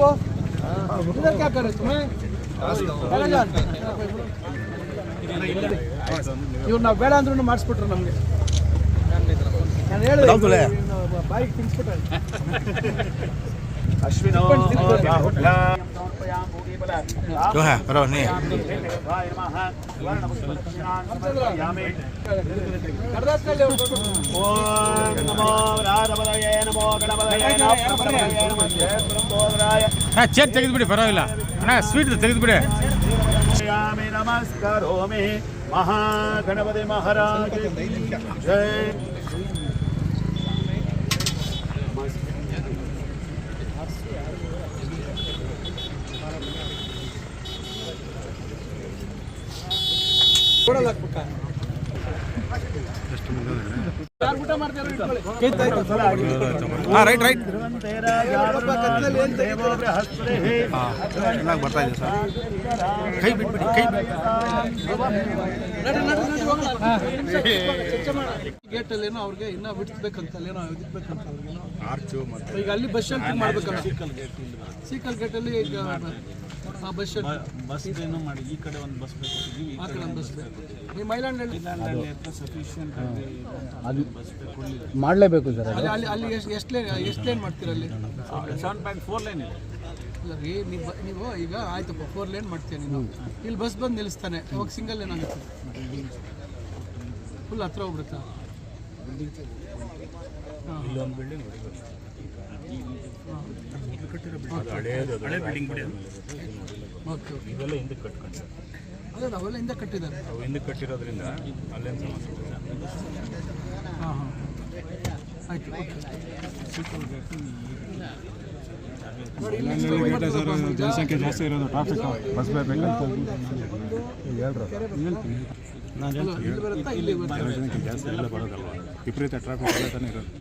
बाबू इधर क्या कर रहे तुम्हें ಬೇಡ ಜಾನ್. ಇವ್ರು ನಾವು ಬೇಡ ಅಂದ್ರೂ ಮಾಡಿಸ್ಬಿಟ್ರು ನಮಗೆ ನಾನು ಹೇಳಿದೆ ಬಾಯಿಗೆ ತಿನ್ಸ್ಬಿಟ್ರೆ जो है बराबर नहीं ಕರ್ನಾಟಕದಲ್ಲಿ ಅವ್ರು ಕೊಟ್ಬಿಟ್ರು. ಹಾಂ ಚೇಕ್ ತೆಗೆದುಬಿಡಿ ಪರವಾಗಿಲ್ಲ ಅಣ್ಣ ಸ್ವೀಟ್ ತೆಗೆದುಬಿಡಿ ನಮಸ್ಕರೋಮಿ ಮಹಾಗಣಪತಿ ಮಹಾರಾಜ ಜೈ ಕೊಡಲ್ಲ ರೈಟ್ ರೈಟ್? ಚೆನ್ನಾಗಿ ಬರ್ತಾ ಇದೆ ಸರ್. ಕೈ ಬಿಟ್ಬಿಡಿ ಕೈ. ಗೇಟ್ ಅಲ್ಲಿ ಏನೋ ಅವ್ರಿಗೆ ಇನ್ನೂ ಬಿಡಿಸ್ಬೇಕಂತ ಏನೋ ಇದಿರ್ಬೇಕಂತ ಅವ್ರಿಗೇನೋ. ಈಗ ಅಲ್ಲಿ ಬಸ್ ಶೆಲ್ಟಿಂಗ್ ಮಾಡ್ಬೇಕಲ್ಲ? ಸೀಕಲ್ ಗೇಟ್ ಅಲ್ಲಿ ಈಗ ಆ ಬಸ್ ಬಸ್ ಏನೋ ಮಾಡಿ ಈ ಕಡೆ ಒಂದು ಬಸ್ ಬೇಕು. ಈ ಆ ಕಡೆ ಒಂದು ಬಸ್ ಬೇಕು. ಈ ಮೈಲಾಂಡ್ ಅಲ್ಲಿ ಸಫಿಷಿಯಂಟ್ ಅಲ್ಲಿ ಬೇಕು ಮಾಡಲೇಬೇಕು ಸರ್ ಅಲ್ಲಿ ಅಲ್ಲಿ ಅಲ್ಲಿ ಎಷ್ಟು ಎಷ್ಟು ಲೇನ್ ಎಷ್ಟು ಲೈನ್ ಮಾಡ್ತೀರಾ ಅಲ್ಲಿ? ಸೆವೆನ್ ಪಾಯಿಂಟ್ ಫೋರ್ ಲೈನ್ ಇದೆ. ಇಲ್ಲ ರೀ ನೀವು ಬ- ನೀವು ಈಗ ಆಯ್ತಪ್ಪ ಫೋರ್ ಲೈನ್ ಮಾಡ್ತೀಯ ನೀನು. ಇಲ್ಲಿ ಬಸ್ ಬಂದು ನಿಲ್ಲಿಸ್ತಾನೆ ಅವಾಗ ಸಿಂಗಲ್ ಲೇನ್ ಆಗುತ್ತೆ. ಫುಲ್ ಹತ್ರ ಹೋಗ್ಬಿಡುತ್ತಾ? ಇಲ್ಲೊಂದು ಬಿಲ್ಡಿಂಗ್ ಹಳೆ ಬಿಲ್ಡಿಂಗ್ ಬಿಡಿ ಅದು. ಓಕೆ ಓಕೆ ಅದೇ ಅವೆಲ್ಲ ಹಿಂದೆ ಕಟ್ಟಿದ್ದಾರೆ. ಅವು ಹಿಂದೆ ಕಟ್ಟಿರೋದ್ರಿಂದ ಅಲ್ಲೇನು ಸಮಸ್ಯೆ ಇಲ್ಲ. ಜನಸಂಖ್ಯೆ ಜಾಸ್ತಿ ಇರೋದು ಟ್ರಾಫಿಕ್ ಬಸ್ ಬೇಕಂತ ಇಲ್ಲಿ ಬರುತ್ತಾ ಜಾಸ್ತಿ ಎಲ್ಲ ಬರೋದಲ್ವಾ ವಿಪರೀತ ಟ್ರಾಫಿಕ್ ಎಲ್ಲ ತಾನೇ ಇರೋದು